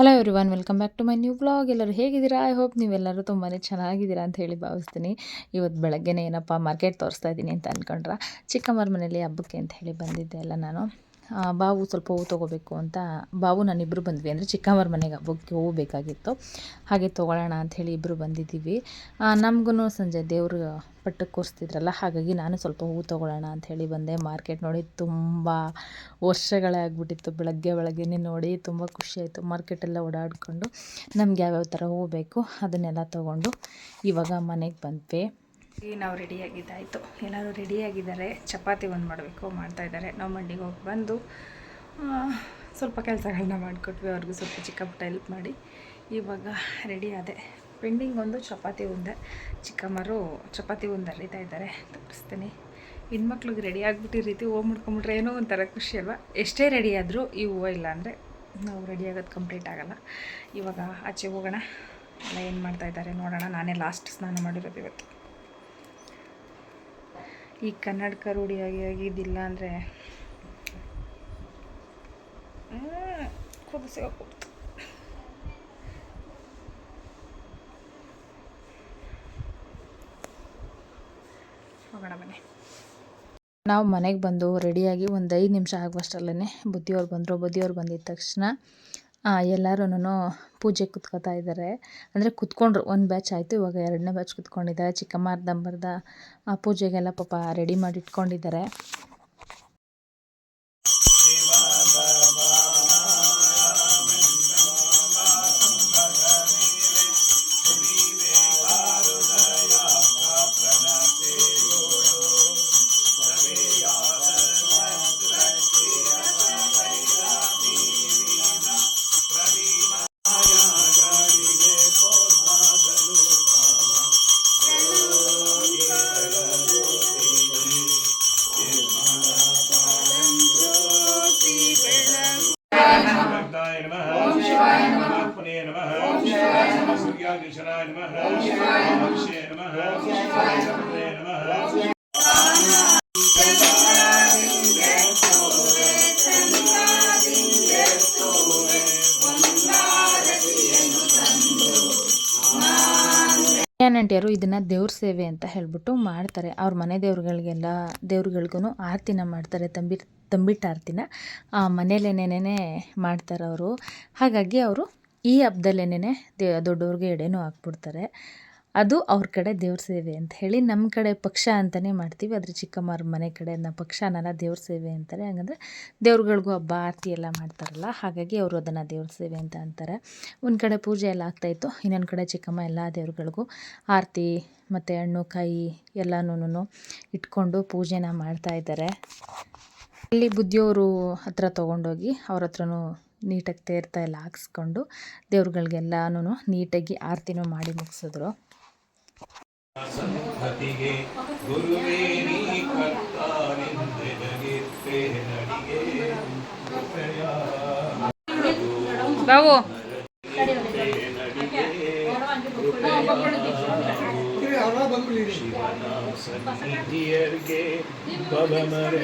Hello everyone welcome back to my new blog ಎಲ್ಲರೂ ಹೇಗಿದ್ದೀರಾ? I hope ನೀವೆಲ್ಲರೂ ತುಂಬಾ ಚೆನ್ನಾಗಿದ್ದೀರಾ ಅಂತ ಹೇಳಿ ಭಾವಿಸ್ತೀನಿ. ಇವತ್ತು ಬೆಳಗ್ಗೆನೇ ಏನಪ್ಪ ಮಾರ್ಕೆಟ್ ತೋರಿಸ್ತಾ ಇದ್ದೀನಿ ಅಂತ ಅಂದ್ಕೊಂಡ್ರೆ ಚಿಕ್ಕಮ್ಮರ ಮನೇಲಿ ಹಬ್ಬಕ್ಕೆ ಅಂತ ಹೇಳಿ ಬಂದಿದ್ದೆ ಅಲ್ಲ ನಾನು. ಬಾವು ಸ್ವಲ್ಪ ಹೂವು ತೊಗೋಬೇಕು ಅಂತ ಬಾವು ನಾನಿಬ್ಬರು ಬಂದ್ವಿ. ಅಂದರೆ ಚಿಕ್ಕಮ್ಮರ ಮನೆಗೆ ಹಬ್ಬಕ್ಕೆ ಹೂವು ಬೇಕಾಗಿತ್ತು. ಹಾಗೆ ತೊಗೊಳ್ಳೋಣ ಅಂಥೇಳಿ ಇಬ್ಬರು ಬಂದಿದ್ದೀವಿ. ನಮಗೂ ಸಂಜೆ ದೇವರು ಪಟ್ಟಕ್ಕೆ ಕೂರಿಸ್ತಿದ್ರಲ್ಲ, ಹಾಗಾಗಿ ನಾನು ಸ್ವಲ್ಪ ಹೂವು ತೊಗೊಳ್ಳೋಣ ಅಂತ ಹೇಳಿ ಬಂದೆ. ಮಾರ್ಕೆಟ್ ನೋಡಿ ತುಂಬ ವರ್ಷಗಳೇ ಆಗ್ಬಿಟ್ಟಿತ್ತು. ಬೆಳಗ್ಗೆ ಬೆಳಗ್ಗೆನೇ ನೋಡಿ ತುಂಬ ಖುಷಿಯಾಯಿತು ಮಾರ್ಕೆಟೆಲ್ಲ ಓಡಾಡಿಕೊಂಡು ನಮ್ಗೆ ಯಾವ್ಯಾವ ಥರ ಹೂವು ಬೇಕು ಅದನ್ನೆಲ್ಲ ತೊಗೊಂಡು ಇವಾಗ ಮನೆಗೆ ಬಂದ್ವಿ. ಈಗ ನಾವು ರೆಡಿಯಾಗಿದ್ದಾಯಿತು ಎಲ್ಲರೂ ರೆಡಿಯಾಗಿದ್ದಾರೆ ಚಪಾತಿ ಒಂದು ಮಾಡಬೇಕು, ಮಾಡ್ತಾ ಇದ್ದಾರೆ. ನಾವು ಮಂಡಿಗೆ ಹೋಗಿ ಬಂದು ಸ್ವಲ್ಪ ಕೆಲಸಗಳನ್ನ ಮಾಡಿಕೊಟ್ವಿ. ಅವ್ರಿಗೂ ಸ್ವಲ್ಪ ಚಿಕ್ಕ ಪುಟ್ಟ ಹೆಲ್ಪ್ ಮಾಡಿ. ಇವಾಗ ರೆಡಿ ಆದೆ. ಪೆಂಡಿಂಗ್ ಒಂದು ಚಪಾತಿ ಉಂಡೆ. ಚಿಕ್ಕಮ್ಮರು ಚಪಾತಿ ಉಂಡೆ ಅರಿತಾ ಇದ್ದಾರೆ. ತೋರಿಸ್ತೀನಿ. ಹೆಣ್ಮಕ್ಳಿಗೆ ರೆಡಿ ಆಗಿಬಿಟ್ಟು ರೀತಿ ಹೂವು ಮುಡ್ಕೊಂಬಿಟ್ರೆ ಏನೋ ಒಂಥರ ಖುಷಿ ಅಲ್ವಾ? ಎಷ್ಟೇ ರೆಡಿ ಆದರೂ ಈ ಹೂವು ಇಲ್ಲ ಅಂದರೆ ನಾವು ರೆಡಿ ಆಗೋದು ಕಂಪ್ಲೀಟ್ ಆಗೋಲ್ಲ. ಇವಾಗ ಆಚೆ ಹೋಗೋಣ. ಎಲ್ಲ ಏನು ಮಾಡ್ತಾ ಇದ್ದಾರೆ ನೋಡೋಣ. ನಾನೇ ಲಾಸ್ಟ್ ಸ್ನಾನ ಮಾಡಿರೋದು ಇವತ್ತು. ಈ ಕನ್ನಡಕ ರೂಢಿಯಾಗಿ ಆಗಿದ್ದಿಲ್ಲ ಅಂದರೆ ನಾವು ಮನೆಗೆ ಬಂದು ರೆಡಿಯಾಗಿ ಒಂದು ಐದು ನಿಮಿಷ ಆಗುವಷ್ಟರಲ್ಲೇ ಬುದ್ಧಿಯವ್ರು ಬಂದರು. ಬುದ್ಧಿಯವ್ರು ಬಂದಿದ್ದ ತಕ್ಷಣ ಎಲ್ಲರೂ ಪೂಜೆ ಕುತ್ಕೋತಾ ಇದ್ದಾರೆ. ಅಂದರೆ ಕುತ್ಕೊಂಡ್ರು, ಒಂದು ಬ್ಯಾಚ್ ಆಯಿತು, ಇವಾಗ ಎರಡನೇ ಬ್ಯಾಚ್ ಕುತ್ಕೊಂಡಿದ್ದಾರೆ. ಚಿಕ್ಕಮ್ಮ, ಅರ್ಧಂಬರ್ಧ ಆ ಪೂಜೆಗೆಲ್ಲ ಪಾಪ ರೆಡಿ ಮಾಡಿ ಇಟ್ಕೊಂಡಿದ್ದಾರೆ ಆಂಟಿಯರು ಇದನ್ನು ದೇವ್ರ ಸೇವೆ ಅಂತ ಹೇಳ್ಬಿಟ್ಟು ಮಾಡ್ತಾರೆ. ಅವ್ರ ಮನೆ ದೇವ್ರುಗಳಿಗೆಲ್ಲ ದೇವ್ರುಗಳಿಗೂ ಆರತಿನ ಮಾಡ್ತಾರೆ, ತಂಬಿ, ತಂಬಿಟ್ಟು ಆರತಿನ. ಮನೇಲೇನೇನೇ ಮಾಡ್ತಾರೆ ಅವರು ಹಾಗಾಗಿ ಅವರು ಈ ಹಬ್ಬದಲ್ಲೇನೇ ದೇ ದೊಡ್ಡವ್ರಿಗೆ ಎಡೆನೂ ಹಾಕ್ಬಿಡ್ತಾರೆ. ಅದು ಅವ್ರ ಕಡೆ ದೇವ್ರ ಸೇವೆ ಅಂತ ಹೇಳಿ ನಮ್ಮ ಕಡೆ ಪಕ್ಷ ಅಂತಲೇ ಮಾಡ್ತೀವಿ. ಆದರೆ ಚಿಕ್ಕಮ್ಮವ್ರ ಮನೆ ಕಡೆ ನಮ್ಮ ಪಕ್ಷ ದೇವ್ರ ಸೇವೆ ಅಂತಾರೆ. ಹಾಗಂದ್ರೆ ದೇವ್ರುಗಳಿಗೂ ಹಬ್ಬ, ಆರತಿ ಎಲ್ಲ ಮಾಡ್ತಾರಲ್ಲ, ಹಾಗಾಗಿ ಅವರು ಅದನ್ನು ದೇವ್ರ ಸೇವೆ ಅಂತ ಅಂತಾರೆ. ಒಂದು ಕಡೆ ಪೂಜೆ ಎಲ್ಲ ಆಗ್ತಾಯಿತ್ತು ಇನ್ನೊಂದು ಕಡೆ ಚಿಕ್ಕಮ್ಮ ಎಲ್ಲ ದೇವ್ರುಗಳಿಗೂ ಆರತಿ ಮತ್ತು ಹಣ್ಣು, ಕಾಯಿ ಎಲ್ಲನೂ ಇಟ್ಕೊಂಡು ಪೂಜೆನ ಮಾಡ್ತಾ ಇದ್ದಾರೆ. ಇಲ್ಲಿ ಬುದ್ಧಿಯವರು ಹತ್ರ ತೊಗೊಂಡೋಗಿ ಅವ್ರ ಹತ್ರನೂ ನೀಟಾಗಿ ತೇರ್ತಾ ಎಲ್ಲ ಹಾಕ್ಸ್ಕೊಂಡು ದೇವ್ರುಗಳಿಗೆಲ್ಲನೂ ನೀಟಾಗಿ ಆರತಿನೂ ಮಾಡಿ ಮುಗಿಸಿದ್ರು. ಸಂಹತಿಗೆ ಗುರುವೇ ನೀ ಕರ್ತಾನೆಂದೆನಗಿರ್ತೆ ನಡಿಗೆ ಕೃಪೆಯ ಬಾವು ಶಿವನ ಸನ್ನಿಧಿಯರ್ಗೆ ಬಲಮರೆ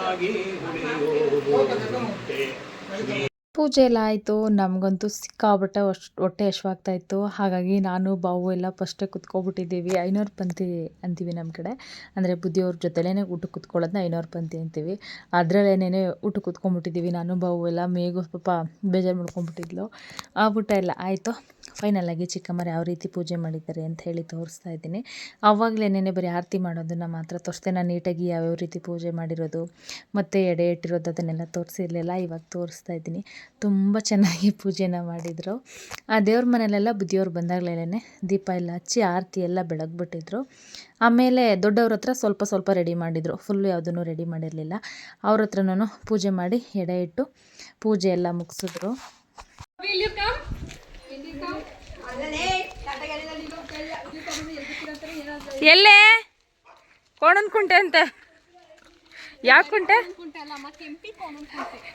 ಸನ್ನಿಧಿಯ ಬಯಸಿ ಪೂಜೆ ಎಲ್ಲ ಆಯಿತು, ನಮಗಂತೂ ಸಿಕ್ಕಾಬಿಟ್ಟೆ ಅಷ್ಟು ಹೊಟ್ಟೆ ಹಶ್ವಾಗ್ತಾ ಇತ್ತು. ಹಾಗಾಗಿ ನಾನು ಬಾವು ಎಲ್ಲ ಫಸ್ಟೇ ಕುತ್ಕೊಬಿಟ್ಟಿದ್ದೀವಿ. ಐನೂರು ಪಂತಿ ಅಂತೀವಿ ನಮ್ಮ ಕಡೆ. ಅಂದರೆ ಬುದ್ಧಿಯವ್ರ ಜೊತೆಲೇ ಊಟ ಕುತ್ಕೊಳ್ಳೋದನ್ನ ಐನೂರು ಪಂತಿ ಅಂತೀವಿ. ಅದರಲ್ಲೇನೇ ಊಟ ಕುತ್ಕೊಂಡ್ಬಿಟ್ಟಿದ್ದೀವಿ. ನಾನು ಬಾವು ಎಲ್ಲ ಮೇಗು ಪಾಪ ಬೇಜಾರು ಮಾಡ್ಕೊಂಬಿಟ್ಟಿದ್ಲು ಆ ಊಟ ಎಲ್ಲ ಆಯಿತು. ಫೈನಲಾಗಿ ಚಿಕ್ಕಮ್ಮರು ಯಾವ ರೀತಿ ಪೂಜೆ ಮಾಡಿದ್ದಾರೆ ಅಂತ ಹೇಳಿ ತೋರಿಸ್ತಾ ಇದ್ದೀನಿ. ಆವಾಗಲೇನೇ ಬರೀ ಆರತಿ ಮಾಡೋದನ್ನು ಮಾತ್ರ ತೋರಿಸ್ದೆ. ನಾನು ನೀಟಾಗಿ ಯಾವ್ಯಾವ ರೀತಿ ಪೂಜೆ ಮಾಡಿರೋದು, ಮತ್ತು ಎಡೆ ಇಟ್ಟಿರೋದು ಅದನ್ನೆಲ್ಲ ತೋರಿಸಿರಲಿಲ್ಲ. ಇವಾಗ ತೋರಿಸ್ತಾ ಇದ್ದೀನಿ. ತುಂಬ ಚೆನ್ನಾಗಿ ಪೂಜೆನ ಮಾಡಿದರು. ಆ ದೇವ್ರ ಮನೇಲೆಲ್ಲ ಬುದ್ಧಿಯವ್ರು ಬಂದಾಗಲೇ ದೀಪ ಎಲ್ಲ ಹಚ್ಚಿ ಆರತಿ ಎಲ್ಲ ಬೆಳಗ್ಬಿಟ್ಟಿದ್ರು. ಆಮೇಲೆ ದೊಡ್ಡವ್ರ ಹತ್ರ ಸ್ವಲ್ಪ ಸ್ವಲ್ಪ ರೆಡಿ ಮಾಡಿದರು. ಫುಲ್ಲು ಯಾವುದನ್ನು ರೆಡಿ ಮಾಡಿರಲಿಲ್ಲ. ಅವ್ರ ಹತ್ರನೂ ಪೂಜೆ ಮಾಡಿ ಎಡೆ ಇಟ್ಟು ಪೂಜೆ ಎಲ್ಲ ಮುಗಿಸಿದ್ರು. ಎಲ್ಲೇ? ಕೋಣನ್ ಕುಂಟೆ ಅಂತ. ಯಾವ ಕುಂಟೆ.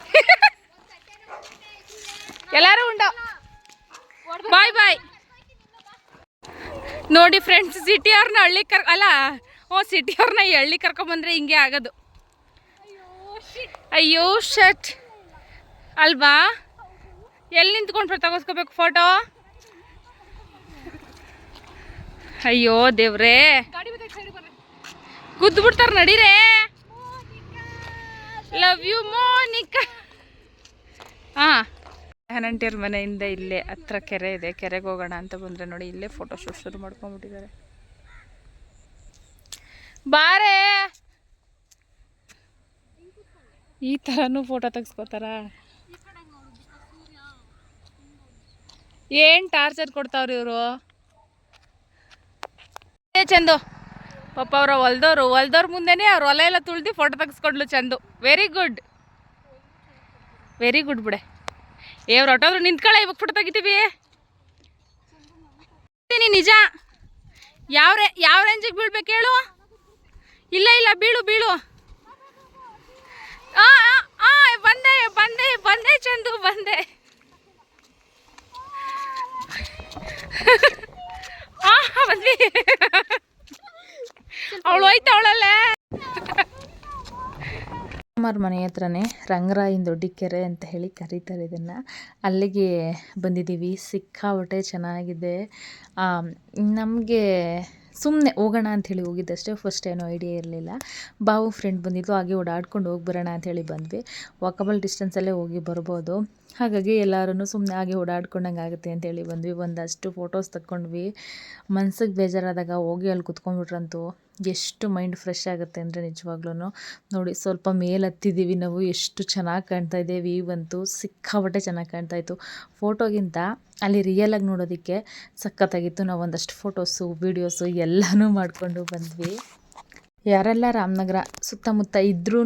ಎಲ್ಲಾರು ಉಂಟ ಬಾಯ್ ಬಾಯ್ ನೋಡಿ ಫ್ರೆಂಡ್ಸ್ ಸಿಟಿ ಅವ್ರನ್ನ ಹಳ್ಳಿ ಕರ್, ಅಲ್ಲ, ಹ್ಞೂ ಸಿಟಿ ಅವ್ರನ್ನ ಹಳ್ಳಿ ಕರ್ಕೊಂಬಂದ್ರೆ ಹಿಂಗೆ ಆಗೋದು. ಅಯ್ಯೋ ಶಟ್ ಅಲ್ವಾ? ಎಲ್ಲಿ ನಿಂತ್ಕೊಂಡು ತಗೋಸ್ಕೋಬೇಕು ಫೋಟೋ ಅಯ್ಯೋ, ದೇವ್ರೇ. ಗುದ್ದು ಬಿಡ್ತಾರ ನಡೀರೇ. ಲವ್ ಯು ಮೋನಿಕಾ ಹನಂಟಿಯರ್ ಮನೆಯಿಂದ ಇಲ್ಲೇ ಹತ್ರ ಕೆರೆ ಇದೆ, ಕೆರೆಗೆ ಹೋಗೋಣ ಅಂತ ಬಂದ್ರೆ ನೋಡಿ ಇಲ್ಲೇ ಫೋಟೋ ಶೂಟ್ ಶುರು ಮಾಡ್ಕೊಂಡ್ಬಿಟ್ಟಿದ್ದಾರೆ ಬಾರೇ! ಈ ಥರನೂ ಫೋಟೋ ತೆಗಿಸ್ಕೋತಾರ? ಏನು ಟಾರ್ಚರ್ ಕೊಡ್ತಾವ್ರಿ ಇವರು? ಚಂದು. ಪಾಪ ಅವ್ರ ಹೊಲ್ದವ್ರು ಹೊಲ್ದವ್ರ ಮುಂದೆನೇ ಅವ್ರ ಹೊಲ ಎಲ್ಲ ತುಳ್ದು photo ತೆಗಿಸ್ಕೊಂಡ್ಲು Chandu. Very good very good ಬಿಡೆ. ಏ, ಅವ್ರು ಹೊಟ್ಟೋದ್ರು ನಿಂತ್ಕೊಳ್ಳ ಇವಾಗ ಫೋಟೋ ತೆಗಿತೀವಿ. ನಿಜ. ಯಾವ ಯಾವ ರೇಂಜಿಗೆ ಬೀಳ್ಬೇಕು ಹೇಳು? ಇಲ್ಲ ಇಲ್ಲ, ಬೀಳು ಬೀಳು ಆ ಆ, ಆ ಬಂದೆ ಬಂದೆ ಬಂದೆ ಚಂದು ಬಂದೆ ಆ ಬಂದ್ವಿ ಅವಳು ಹೋಯ್ತಾ ಅವಳಲ್ಲೇ ಅಮ್ಮರ ಮನೆ ಹತ್ರನೇ ರಂಗರಾಯಿನ ದೊಡ್ಡ ಕೆರೆ ಅಂತ ಹೇಳಿ ಕರೀತಾರೆ ಇದನ್ನು. ಅಲ್ಲಿಗೆ ಬಂದಿದ್ದೀವಿ. ಸಿಕ್ಕಾಪಟ್ಟೆ ಚೆನ್ನಾಗಿದೆ. ನಮಗೆ ಸುಮ್ಮನೆ ಹೋಗೋಣ ಅಂಥೇಳಿ ಹೋಗಿದ್ದಷ್ಟೇ. ಫಸ್ಟ್ ಏನೋ ಐಡಿಯಾ ಇರಲಿಲ್ಲ. ಬಾವು ಫ್ರೆಂಡ್ ಬಂದಿದ್ದು ಹಾಗೆ ಓಡಾಡ್ಕೊಂಡು ಹೋಗಿ ಬರೋಣ ಅಂಥೇಳಿ ಬಂದ್ವಿ. ವಾಕಬಲ್ ಡಿಸ್ಟೆನ್ಸಲ್ಲೇ ಹೋಗಿ ಬರ್ಬೋದು. ಹಾಗಾಗಿ ಎಲ್ಲರೂ ಸುಮ್ಮನೆ ಹಾಗೆ ಓಡಾಡ್ಕೊಂಡಂಗೆ ಆಗುತ್ತೆ ಅಂತೇಳಿ ಬಂದ್ವಿ. ಒಂದಷ್ಟು ಫೋಟೋಸ್ ತಕ್ಕೊಂಡ್ವಿ. ಮನ್ಸಿಗೆ ಬೇಜಾರಾದಾಗ ಹೋಗಿ ಅಲ್ಲಿ ಕುತ್ಕೊಂಡ್ಬಿಟ್ರಂತೂ. ಎಷ್ಟು ಮೈಂಡ್ ಫ್ರೆಶ್ ಆಗುತ್ತೆ ಅಂದರೆ ನಿಜವಾಗ್ಲೂ. ನೋಡಿ, ಸ್ವಲ್ಪ ಮೇಲೆ ಹತ್ತಿದ್ದೀವಿ ನಾವು, ಎಷ್ಟು ಚೆನ್ನಾಗಿ ಕಾಣ್ತಾ ಇದೆ ವ್ಯೂ ಅಂತೂ. ಸಿಕ್ಕಾಪಟ್ಟೆ ಚೆನ್ನಾಗಿ ಕಾಣ್ತಾ ಇತ್ತು. ಫೋಟೋಗಿಂತ ಅಲ್ಲಿ ರಿಯಲಾಗಿ ನೋಡೋದಕ್ಕೆ ಸಖತ್ತಾಗಿತ್ತು. ನಾವು ಒಂದಷ್ಟು ಫೋಟೋಸು ವೀಡಿಯೋಸು ಎಲ್ಲನೂ ಮಾಡಿಕೊಂಡು ಬಂದ್ವಿ. ಯಾರೆಲ್ಲ ರಾಮನಗರ ಸುತ್ತಮುತ್ತ ಇದ್ರೂ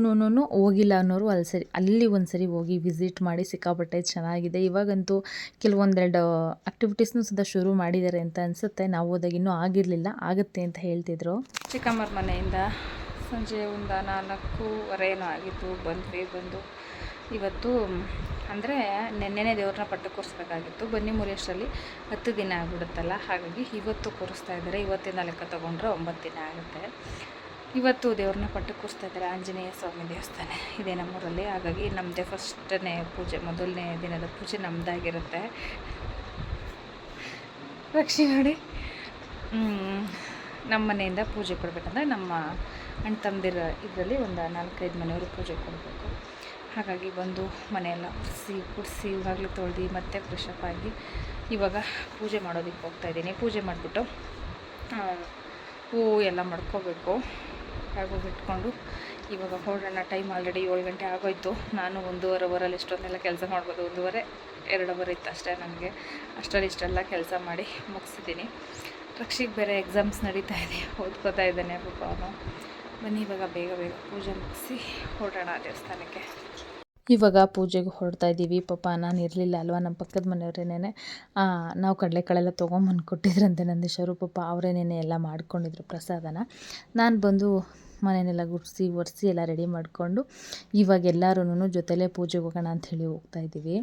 ಹೋಗಿಲ್ಲ ಅನ್ನೋರು ಅಲ್ಲಿ ಸರಿ, ಅಲ್ಲಿ ಒಂದು ಸರಿ ಹೋಗಿ ವಿಸಿಟ್ ಮಾಡಿ ಸಿಕ್ಕಾಪಟ್ಟೆ ಚೆನ್ನಾಗಿದೆ. ಇವಾಗಂತೂ ಕೆಲವೊಂದೆರಡು ಆ್ಯಕ್ಟಿವಿಟೀಸ್ನೂ ಸುಧಾ ಶುರು ಮಾಡಿದ್ದಾರೆ ಅಂತ ಅನಿಸುತ್ತೆ. ನಾವು ಹೋದಾಗ ಇನ್ನೂ ಆಗಿರಲಿಲ್ಲ, ಆಗುತ್ತೆ ಅಂತ ಹೇಳ್ತಿದ್ರು. ಚಿಕ್ಕಮ್ಮರ ಮನೆಯಿಂದ ಸಂಜೆ ಒಂದು ನಾಲ್ಕೂವರೆ ಏನೋ ಆಗಿತ್ತು, ಬಂದ್ವಿ, ಬಂದು. ಇವತ್ತು, ಅಂದರೆ ನೆನ್ನೆನೇ ದೇವ್ರನ್ನ ಪಟ್ಟು ಕೂರಿಸ್ಬೇಕಾಗಿತ್ತು. ಬನ್ನಿ ಮುರಿಯಷ್ಟರಲ್ಲಿ ಹತ್ತು ದಿನ ಆಗಿಬಿಡುತ್ತಲ್ಲ, ಹಾಗಾಗಿ ಇವತ್ತು ಕೂರಿಸ್ತಾ ಇದ್ದಾರೆ. ಇವತ್ತಿನ ಲೆಕ್ಕ ತೊಗೊಂಡ್ರೆ ಒಂಬತ್ತು ದಿನ ಆಗುತ್ತೆ. ಇವತ್ತು ದೇವ್ರನ್ನ ಪಟ್ಟು ಕೂರಿಸ್ತಾ ಇದ್ದಾರೆ ಆಂಜನೇಯ ಸ್ವಾಮಿ ದೇವಸ್ಥಾನ. ಇದೆ ನಮ್ಮೂರಲ್ಲಿ. ಹಾಗಾಗಿ ನಮ್ಮದೇ ಫಸ್ಟನೇ ಪೂಜೆ, ಮೊದಲನೇ ದಿನದ ಪೂಜೆ ನಮ್ಮದಾಗಿರುತ್ತೆ ರಕ್ಷಿ ನೋಡಿ. ನಮ್ಮ ಮನೆಯಿಂದ ಪೂಜೆ ಕೊಡಬೇಕಂದ್ರೆ ನಮ್ಮ ಅಣ್ಣ ತಮ್ಮದಿರ ಇದರಲ್ಲಿ ಒಂದು ನಾಲ್ಕೈದು ಮನೆಯವರು ಪೂಜೆ ಕೊಡಬೇಕು. ಹಾಗಾಗಿ ಬಂದು ಮನೆಯೆಲ್ಲ ಒರೆಸಿ ಕುಡಿಸಿ ಇವಾಗಲೂ ತೊಳೆದು, ಮತ್ತೆ ಫ್ರೆಶಪ್ ಆಗಿ ಇವಾಗ ಪೂಜೆ ಮಾಡೋದಕ್ಕೆ ಹೋಗ್ತಾಯಿದ್ದೀನಿ ಪೂಜೆ ಮಾಡಿಬಿಟ್ಟು ಹೂವು ಎಲ್ಲ ಮಾಡ್ಕೋಬೇಕು. ಬಿಟ್ಕೊಂಡು ಇವಾಗ ಹೊರಡೋಣ ಟೈಮ್ ಆಲ್ರೆಡಿ ಏಳು ಗಂಟೆ ಆಗೋಯ್ತು. ನಾನು ಒಂದೂವರೆ ಅವರಲ್ಲಿ ಇಷ್ಟೊಂದೆಲ್ಲ ಕೆಲಸ ಮಾಡ್ಬೋದು? ಒಂದೂವರೆ ಎರಡು ಅವರ್ ಇತ್ತು ಅಷ್ಟೇ ನನಗೆ. ಅಷ್ಟರಲ್ಲಿ ಇಷ್ಟೆಲ್ಲ ಕೆಲಸ ಮಾಡಿ ಮುಗಿಸಿದ್ದೀನಿ. ರಕ್ಷಿಗೆ ಬೇರೆ ಎಕ್ಸಾಮ್ಸ್ ನಡೀತಾ ಇದೆ. ಓದ್ಕೋತಾ ಇದ್ದಾನೆ ಪಾಪ ಅವನು. ಬನ್ನಿ ಇವಾಗ ಬೇಗ ಬೇಗ ಪೂಜೆ ಮುಗಿಸಿ ಹೊರಡೋಣ ದೇವಸ್ಥಾನಕ್ಕೆ. ಇವಾಗ ಪೂಜೆಗೆ ಹೊರಡ್ತಾ ಇದ್ದೀವಿ. ಪಾಪ ನಾನು ಇರಲಿಲ್ಲ ಅಲ್ವಾ? ನಮ್ಮ ಪಕ್ಕದ ಮನೆಯವರೇನೆ ನಾವು ಕಡಲೆಕಾಳೆಲ್ಲ ತೊಗೊಂಬಂದು ಕೊಟ್ಟಿದ್ರಂತೆ ನಂದೀಶವರು. ಪಾಪ ಅವರೇನೇ ಎಲ್ಲ ಮಾಡ್ಕೊಂಡಿದ್ರು ಪ್ರಸಾದನ. ನಾನು ಬಂದು ಮನೆಯನ್ನೆಲ್ಲ ಗುಡಿಸಿ ಒರೆಸಿ ಎಲ್ಲ ರೆಡಿ ಮಾಡಿಕೊಂಡು ಇವಾಗ ಎಲ್ಲರೂ ಜೊತೆಲೇ ಪೂಜೆಗೆ ಹೋಗೋಣ ಅಂತ ಹೇಳಿ ಹೋಗ್ತಾ ಇದ್ದೀವಿ.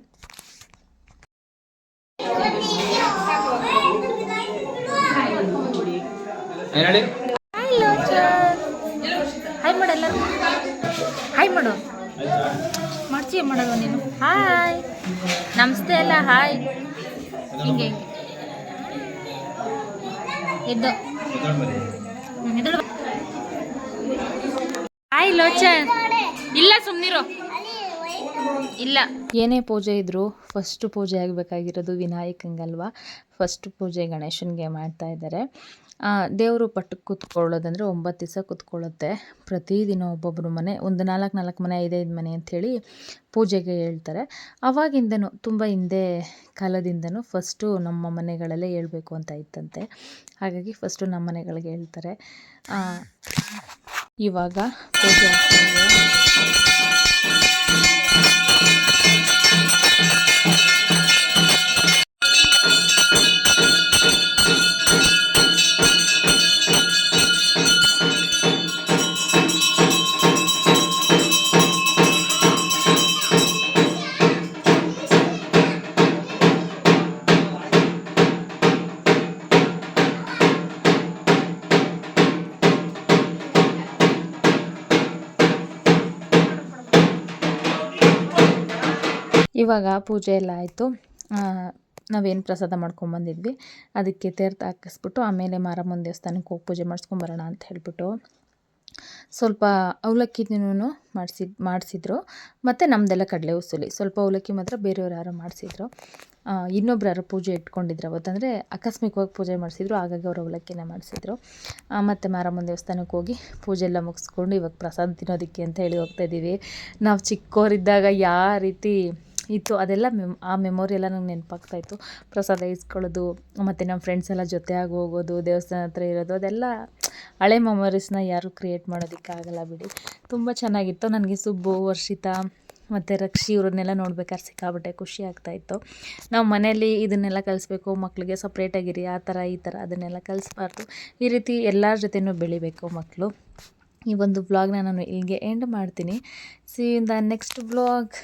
ಹಾಯ್ ಮಾಡು ಎಲ್ಲರೂ ಹಾಯ್ ಮಾಡು ಮಾಡ್ತೀಯ ಮಾಡೋದು ನೀನು. ಹಾಯ್ ನಮಸ್ತೆ ಅಲ್ಲ ಹಾಯ್ ಹಿಂಗೆ. ಎದ್ದು. ಹಾಯ್ ಲೋಚ ಇಲ್ಲ ಸುಮ್ಮನಿರು ಇಲ್ಲ. ಏನೇ ಪೂಜೆ ಇದ್ರು ಫಸ್ಟ್ ಪೂಜೆ ಆಗಬೇಕಾಗಿರೋದು ವಿನಾಯಕಂಗಲ್ವಾ? ಫಸ್ಟ್ ಪೂಜೆ ಗಣೇಶನಿಗೆ ಮಾಡ್ತಾ ಇದ್ದಾರೆ. ದೇವರು ಪಟ್ಟಕ್ಕೆ ಕೂತ್ಕೊಳ್ಳೋದಂದರೆ ಒಂಬತ್ತು ದಿವಸ ಕೂತ್ಕೊಳ್ಳುತ್ತೆ. ಪ್ರತಿದಿನ ಒಬ್ಬೊಬ್ಬರು ಮನೆ, ಒಂದು ನಾಲ್ಕು ನಾಲ್ಕು ಮನೆ ಐದೈದು ಮನೆ ಅಂಥೇಳಿ ಪೂಜೆಗೆ ಹೇಳ್ತಾರೆ. ಆವಾಗಿಂದನೂ ತುಂಬ ಹಿಂದೆ ಕಾಲದಿಂದನೂ ಫಸ್ಟು ನಮ್ಮ ಮನೆಗಳಲ್ಲೇ ಹೇಳ್ಬೇಕು ಅಂತ ಇತ್ತಂತೆ. ಹಾಗಾಗಿ ಫಸ್ಟು ನಮ್ಮ ಮನೆಗಳಿಗೆ ಹೇಳ್ತಾರೆ. ಇವಾಗ ಪೂಜೆ ಇವಾಗ ಪೂಜೆ ಎಲ್ಲ ಆಯಿತು. ನಾವೇನು ಪ್ರಸಾದ ಮಾಡ್ಕೊಂಬಂದಿದ್ವಿ ಅದಕ್ಕೆ ತೀರ್ಥ ಹಾಕಿಸ್ಬಿಟ್ಟು ಆಮೇಲೆ ಮಾರಮ್ಮನ ದೇವಸ್ಥಾನಕ್ಕೆ ಹೋಗಿ ಪೂಜೆ ಮಾಡಿಸ್ಕೊಂಬರೋಣ ಅಂತ ಹೇಳ್ಬಿಟ್ಟು ಸ್ವಲ್ಪ ಅವಲಕ್ಕಿನೂ ಮಾಡಿಸಿದ್ ಮಾಡಿಸಿದ್ರು. ಮತ್ತು ನಮ್ಮದೆಲ್ಲ ಕಡಲೆ ಉಸುಲಿ. ಸ್ವಲ್ಪ ಅವಲಕ್ಕಿ ಮಾತ್ರ ಬೇರೆಯವ್ರು ಯಾರೋ ಮಾಡಿಸಿದ್ರು. ಇನ್ನೊಬ್ರು ಯಾರೋ ಪೂಜೆ ಇಟ್ಕೊಂಡಿದ್ರು ಅವತ್ತಂದರೆ ಆಕಸ್ಮಿಕವಾಗಿ ಪೂಜೆ ಮಾಡಿಸಿದ್ರು. ಹಾಗಾಗಿ ಅವರು ಅವಲಕ್ಕಿನ ಮಾಡಿಸಿದ್ರು. ಮತ್ತು ಮಾರಮ್ಮನ ದೇವಸ್ಥಾನಕ್ಕೆ ಹೋಗಿ ಪೂಜೆ ಎಲ್ಲ ಮುಗಿಸ್ಕೊಂಡು ಇವಾಗ ಪ್ರಸಾದ ತಿನ್ನೋದಕ್ಕೆ ಅಂತ ಹೇಳಿ ಹೋಗ್ತಾಯಿದ್ದೀವಿ ನಾವು ಚಿಕ್ಕವರಿದ್ದಾಗ ಯಾವ ರೀತಿ ಇತ್ತು. ಅದೆಲ್ಲ ಮೆಮ್, ಆ ಮೆಮೊರಿ ಎಲ್ಲ ನಂಗೆ ನೆನಪಾಗ್ತಾಯಿತ್ತು ಪ್ರಸಾದ ಇಸ್ಕೊಳ್ಳೋದು, ಮತ್ತು ನಮ್ಮ ಫ್ರೆಂಡ್ಸ್ ಎಲ್ಲ ಜೊತೆಯಾಗಿ ಹೋಗೋದು, ದೇವಸ್ಥಾನ ಹತ್ರ ಇರೋದು, ಅದೆಲ್ಲ ಹಳೆ ಮೆಮೊರೀಸ್ನ ಯಾರೂ ಕ್ರಿಯೇಟ್ ಮಾಡೋದಕ್ಕಾಗಲ್ಲ ಬಿಡಿ. ತುಂಬ ಚೆನ್ನಾಗಿತ್ತು. ನನಗೆ ಸುಬ್ಬು, ವರ್ಷಿತಾ, ಮತ್ತು ರಕ್ಷಿ ಇವ್ರನ್ನೆಲ್ಲ ನೋಡ್ಬೇಕಾದ್ರೆ ಸಿಕ್ಕಾಬಿಟ್ಟೆ ಖುಷಿ ಆಗ್ತಾಯಿತ್ತು ನಾವು ಮನೇಲಿ ಇದನ್ನೆಲ್ಲ ಕಲಿಸ್ಬೇಕು ಮಕ್ಕಳಿಗೆ ಸಪ್ರೇಟಾಗಿರಿ ಆ ಥರ, ಈ ಥರ ಅದನ್ನೆಲ್ಲ ಕಲಿಸ್ಬಾರ್ದು. ಈ ರೀತಿ ಎಲ್ಲರ ಜೊತೆನೂ ಬೆಳಿಬೇಕು ಮಕ್ಕಳು ಈ ಒಂದು ವ್ಲಾಗ್ನ ನಾನು ಇಲ್ಲಿಗೆ ಎಂಡ್ ಮಾಡ್ತೀನಿ. See in the next vlog